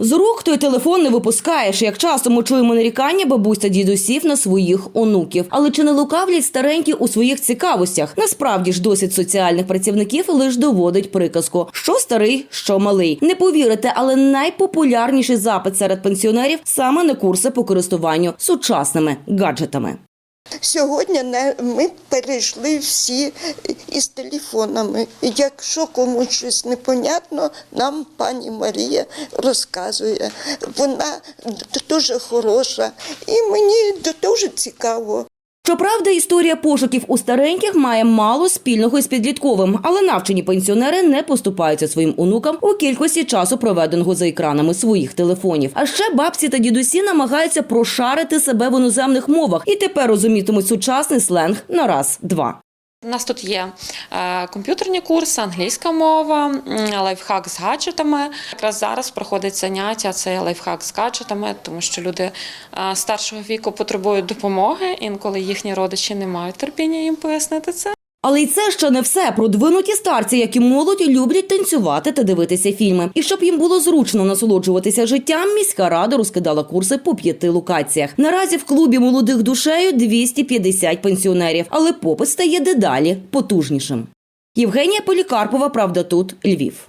З рук той телефон не випускаєш. Як часто ми чуємо нарікання бабусь та дідусів на своїх онуків. Але чи не лукавлять старенькі у своїх цікавостях? Насправді ж досвід соціальних працівників лише доводить приказку: що старий, що малий. Не повірите, але найпопулярніший запит серед пенсіонерів саме на курси по користуванню сучасними гаджетами. Сьогодні ми перейшли всі із телефонами. Якщо комусь щось непонятно, нам пані Марія розказує. Вона дуже хороша і мені дуже цікаво. Щоправда, історія пошуків у стареньких має мало спільного із підлітковим, але навчені пенсіонери не поступаються своїм онукам у кількості часу, проведеного за екранами своїх телефонів. А ще бабці та дідусі намагаються прошарити себе в іноземних мовах і тепер розумітимуть сучасний сленг на раз-два. У нас тут є е, комп'ютерні курси, англійська мова, лайфхак з гаджетами. Якраз зараз проходить заняття це лайфхак з гаджетами, тому що люди е, старшого віку потребують допомоги. Інколи їхні родичі не мають терпіння їм пояснити це. Але й це ще не все. Продвинуті старці, як і молодь, люблять танцювати та дивитися фільми. І щоб їм було зручно насолоджуватися життям, міська рада розкидала курси по п'яти локаціях. Наразі в клубі молодих душею 250 пенсіонерів, але попит стає дедалі потужнішим. Євгенія Полікарпова, правда, тут Львів.